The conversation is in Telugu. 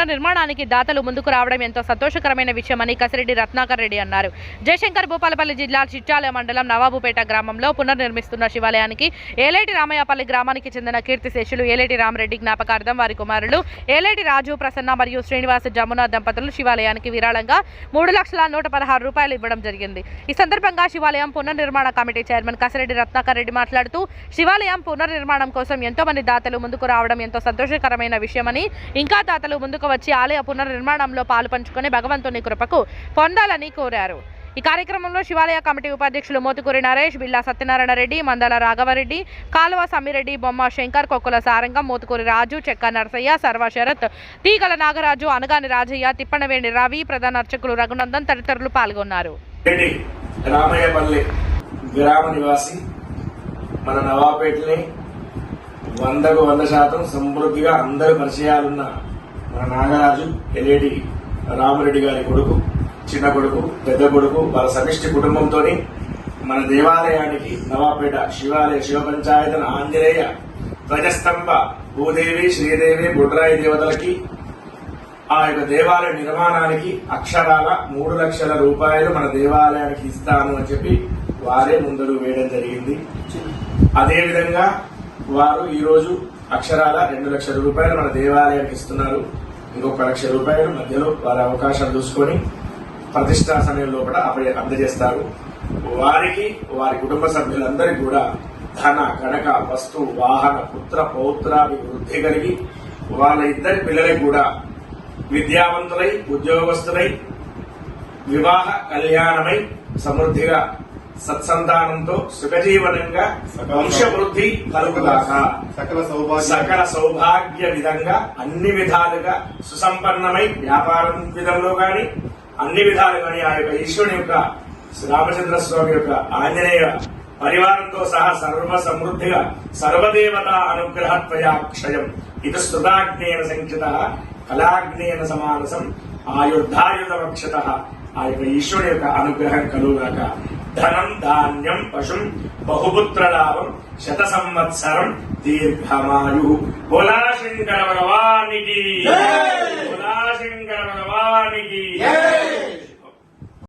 పునర్నిర్మాణానికి దాతలు ముందుకు రావడం ఎంతో సంతోషకరమైన విషయమని కసిరెడ్డి రత్నాకర్ రెడ్డి అన్నారు. జయశంకర్ భూపాలపల్లి జిల్లా చిట్టాల మండలం నవాబుపేట గ్రామంలో పునర్నిర్మిస్తున్న శివాలయానికి ఏలేటి రామయ్యపల్లి గ్రామానికి చెందిన కీర్తిశేషులు ఏలేటి రామరెడ్డి జ్ఞాపకార్థం వారి కుమారులు ఏలేటి రాజు ప్రసన్న మరియు శ్రీనివాస జమున దంపతులు శివాలయానికి విరాళంగా మూడు లక్షల నూట పదహారు రూపాయలు ఇవ్వడం జరిగింది. ఈ సందర్భంగా శివాలయం పునర్నిర్మాణ కమిటీ చైర్మన్ కసిరెడ్డి రత్నాకర్ రెడ్డి మాట్లాడుతూ శివాలయం పునర్నిర్మాణం కోసం ఎంతో మంది దాతలు ముందుకు రావడం ఎంతో సంతోషకరమైన విషయమని ఇంకా దాతలు ముందుకు వచ్చి ఆలయ పునర్నిర్మాణంలో పాలు పంచుకొని భగవంతుని కృపకు పొందాలని కోరారు. ఈ కార్యక్రమంలో శివాలయ కమిటీ ఉపాధ్యక్షులు మోతుకూరి నరేష్ బిల్లా సత్యనారాయణ రెడ్డి మందల రాఘవరెడ్డి కాలువ సమ్మిరెడ్డి బొమ్మ శంకర్ కొక్కుల సారంగం మోతుకూరి రాజు చెక్క నరసయ్య సర్వ శరత్ తీగల నాగరాజు అనగాని రాజయ్య తిప్పనవేణి రవి ప్రధాన అర్చకులు రఘునందన్ తదితరులు పాల్గొన్నారు. గ్రామ నివాసి మన నవాపేటని వందకు వంద శాతం సమృద్ధిగా అందరు పరిచయాలున్న నాగరాజు ఎల్ఏడి రామరెడ్డి గారి కొడుకు చిన్న కొడుకు పెద్ద కొడుకు వాళ్ళ సమిష్టి కుటుంబంతో మన దేవాలయానికి నవాపేట శివాలయ శివ పంచాయతన ఆంజనేయ ధ్వజస్తంభ భూదేవి శ్రీదేవి బుడ్రాయి దేవతలకి ఆ యొక్క దేవాలయ నిర్మాణానికి అక్షరాల మూడు లక్షల రూపాయలు మన దేవాలయానికి ఇస్తాను అని చెప్పి వారే ముందడు వేయడం జరిగింది. అదేవిధంగా వారు ఈరోజు అక్షరాల రెండు లక్షల రూపాయలు మన దేవాలయానికి ఇస్తున్నారు. ఇంకొక లక్ష రూపాయలు మధ్యలో వారి అవకాశం చూసుకొని ప్రతిష్టా సమయం లోపల అందజేస్తారు. వారికి వారి కుటుంబ సభ్యులందరికీ కూడా ధన గణక వస్తు వాహన పుత్ర పౌత్రాభివృద్ధి కలిగి వాళ్ళ ఇద్దరి పిల్లలకి కూడా విద్యావంతులై ఉద్యోగస్తులై వివాహ కళ్యాణమై సమృద్ధిగా సత్సంతానంతో సుఖజీవనంగా వంశవృద్ధి కలుగుదాక సకల సౌభాగ్య సకల సౌభాగ్య విధంగా అన్ని విధాలుగా సుసంపన్నమై వ్యాపారం విధంలో గాని అన్ని విధాలు గాని ఆ యొక్క ఈశ్వరుని యొక్క రామచంద్ర స్వామి యొక్క ఆంజనేయ పరివారంతో సహా సర్వ సమృద్ధిగా సర్వదేవత అనుగ్రహత్వయాక్షయం. ఇది స్థుతాగ్నేన సంచిత కళాగ్నేన సమానసం ఆయుర్ధాయుధ వక్షత ఆ యొక్క ఈశ్వరుని యొక్క అనుగ్రహం కలుగాక ధనం ధాన్యం పశుం బహుపుత్ర లాభం శత సంవత్సరం దీర్ఘమాయు బోలా శంకర భగవానికి బోలా శంకర భగవానికి